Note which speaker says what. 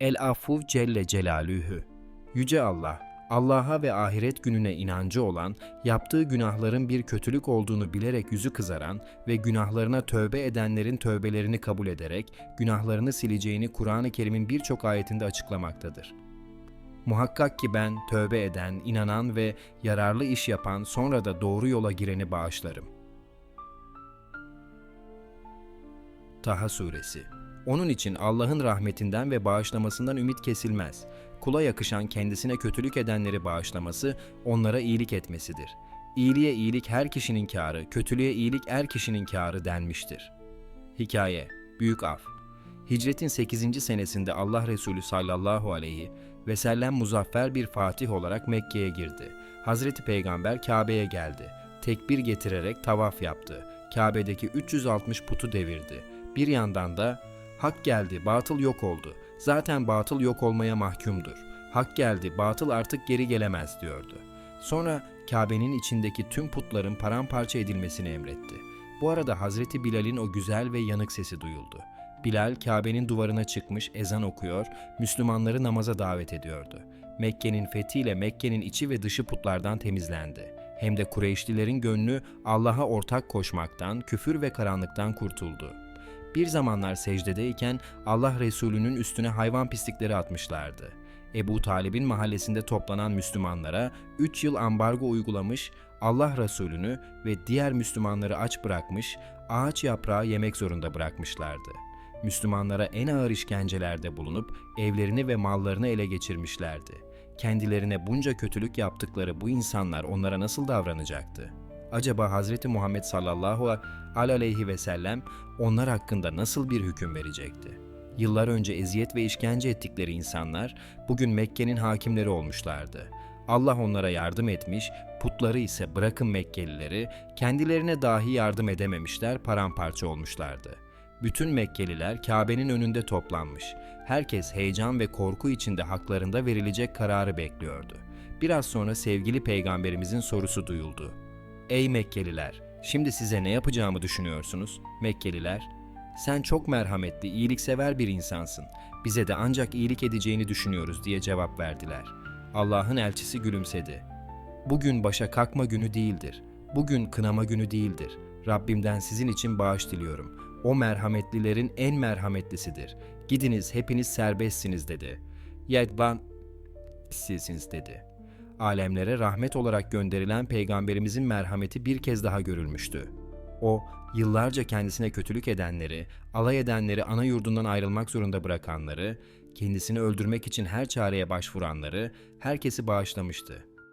Speaker 1: El-Afuv Celle Celalühü. Yüce Allah, Allah'a ve ahiret gününe inancı olan, yaptığı günahların bir kötülük olduğunu bilerek yüzü kızaran ve günahlarına tövbe edenlerin tövbelerini kabul ederek günahlarını sileceğini Kur'an-ı Kerim'in birçok ayetinde açıklamaktadır. Muhakkak ki ben tövbe eden, inanan ve yararlı iş yapan sonra da doğru yola gireni bağışlarım. Taha Suresi Onun için Allah'ın rahmetinden ve bağışlamasından ümit kesilmez. Kula yakışan kendisine kötülük edenleri bağışlaması, onlara iyilik etmesidir. İyiliğe iyilik her kişinin kârı, kötülüğe iyilik er kişinin kârı denmiştir. Hikaye Büyük Af Hicretin 8. senesinde Allah Resulü sallallahu aleyhi ve sellem muzaffer bir fatih olarak Mekke'ye girdi. Hazreti Peygamber Kabe'ye geldi. Tekbir getirerek tavaf yaptı. Kabe'deki 360 putu devirdi. Bir yandan da hak geldi, batıl yok oldu. Zaten batıl yok olmaya mahkumdur. Hak geldi, batıl artık geri gelemez diyordu. Sonra Kabe'nin içindeki tüm putların paramparça edilmesini emretti. Bu arada Hazreti Bilal'in o güzel ve yanık sesi duyuldu. Bilal Kabe'nin duvarına çıkmış ezan okuyor, Müslümanları namaza davet ediyordu. Mekke'nin fethiyle Mekke'nin içi ve dışı putlardan temizlendi. Hem de Kureyşlilerin gönlü Allah'a ortak koşmaktan, küfür ve karanlıktan kurtuldu. Bir zamanlar secdedeyken Allah Resulü'nün üstüne hayvan pislikleri atmışlardı. Ebu Talib'in mahallesinde toplanan Müslümanlara 3 yıl ambargo uygulamış, Allah Resulü'nü ve diğer Müslümanları aç bırakmış, ağaç yaprağı yemek zorunda bırakmışlardı. Müslümanlara en ağır işkencelerde bulunup evlerini ve mallarını ele geçirmişlerdi. Kendilerine bunca kötülük yaptıkları bu insanlar onlara nasıl davranacaktı? Acaba Hz. Muhammed sallallahu aleyhi ve sellem onlar hakkında nasıl bir hüküm verecekti? Yıllar önce eziyet ve işkence ettikleri insanlar bugün Mekke'nin hakimleri olmuşlardı. Allah onlara yardım etmiş, putları ise bırakın Mekkelileri, kendilerine dahi yardım edememişler, paramparça olmuşlardı. Bütün Mekkeliler Kabe'nin önünde toplanmış. Herkes heyecan ve korku içinde haklarında verilecek kararı bekliyordu. Biraz sonra sevgili peygamberimizin sorusu duyuldu. Ey Mekkeliler, şimdi size ne yapacağımı düşünüyorsunuz? Mekkeliler, sen çok merhametli, iyiliksever bir insansın. Bize de ancak iyilik edeceğini düşünüyoruz diye cevap verdiler. Allah'ın elçisi gülümsedi. Bugün başa kalkma günü değildir. Bugün kınama günü değildir. Rabbimden sizin için bağış diliyorum. O merhametlilerin en merhametlisidir. Gidiniz hepiniz serbestsiniz dedi. Yedban sizsiniz dedi. Alemlere rahmet olarak gönderilen peygamberimizin merhameti bir kez daha görülmüştü. O, yıllarca kendisine kötülük edenleri, alay edenleri ana yurdundan ayrılmak zorunda bırakanları, kendisini öldürmek için her çareye başvuranları, herkesi bağışlamıştı.